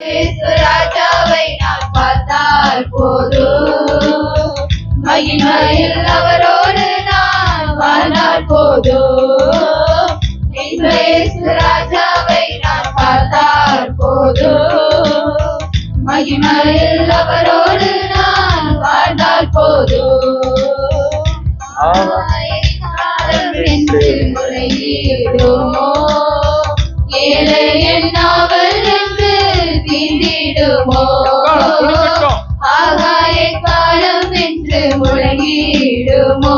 இயேசு ராஜாவை நான் பார்த்தால் போதும் மகிமையில் அவரோடு நான் வாழ்ந்தால் போதும் இயேசு ராஜாவை நான் பார்த்தால் போதும் மகிமையில் அவரோடு நான் வாழ்ந்தால் போதும் ஆகாய காலம் என்று முழங்கிடுமோ?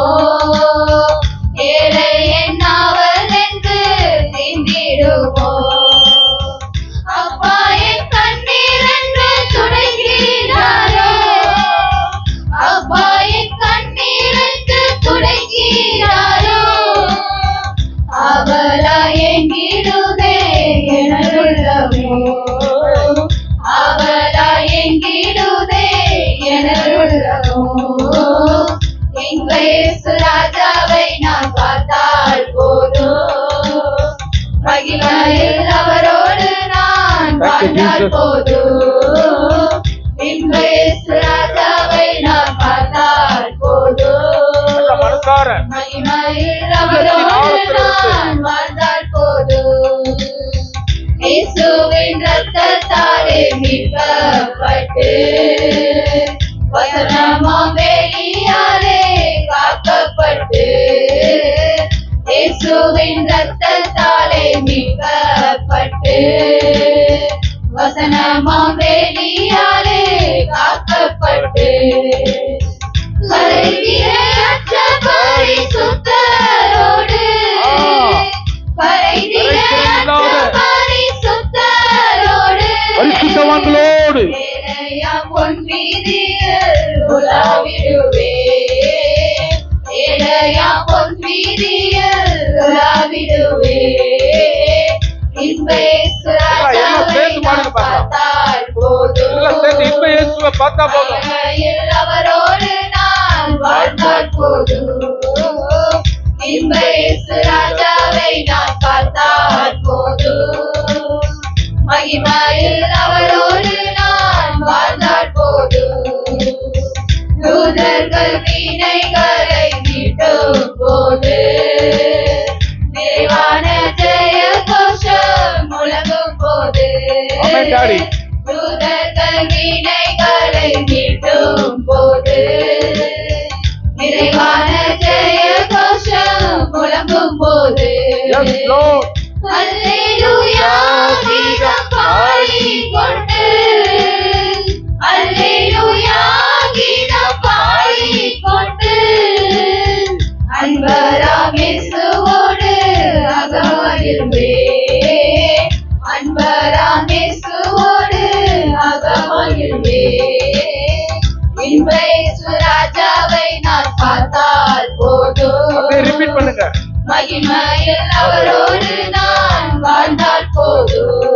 வாழ்ந்தால் போதும். ராஜாவை நான் பார்த்தால் போதும். மகிமையில் அவரோடு நான் வாழ்ந்தால் போதும். இயேசுவின் ரத்தத்தாலே மீட்கப்பட்டு வசனமாம் வேலியாலே காக்கப்பட்டு இயேசுவின் ரத்தத்தாலே மீட்கப்பட்டு வசனமாம் வேலியாலே காக்கப்பட்டு பார்த்தா போதும். அவரோடு நான் வாழ்ந்தால் போதும். ராஜாவை நான் பார்த்தால் போதும். மகிமையில் அவரோடு நான் வாழ்ந்தால் போதும். தூதர்கள் வீணைகளை மீட்டும் போது நிறைவான ஜெய கோஷம் முழங்கும் போது. முழங்கும் போது. அல்லேலூயா கீதம் பாடிக்கொண்டு அல்லேலூயா கீதம் பாடிக்கொண்டு அன்பராம் இயேசுவோடு அகமகிழ்வே அன்பராம் இயேசுவோடு அகமகிழ்வே இன்ப இயேசு ராஜாவை நான் பார்த்தால் மகிமையில் அவரோடு நான் வாழ்ந்தால் போதும்.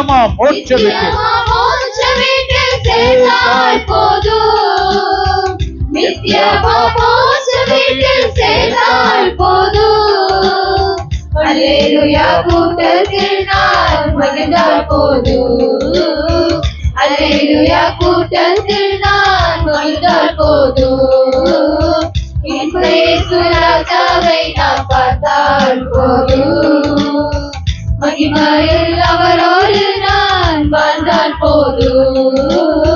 நித்தியமா மோட்ச வீட்டு சேர்ந்தால் போதும். நித்தியமா மோட்ச வீட்டில் சேர்ந்தால் போதும். அல்லேலூயா கூட்டத்தில் நான் மகிழ்ந்தால் போதும். கூட்டத்தில் நான் மகிழ்ந்தால் போதும். ராஜாவை நான் பார்த்தால் போதும். மகிமையில் அவரோடு போதும்.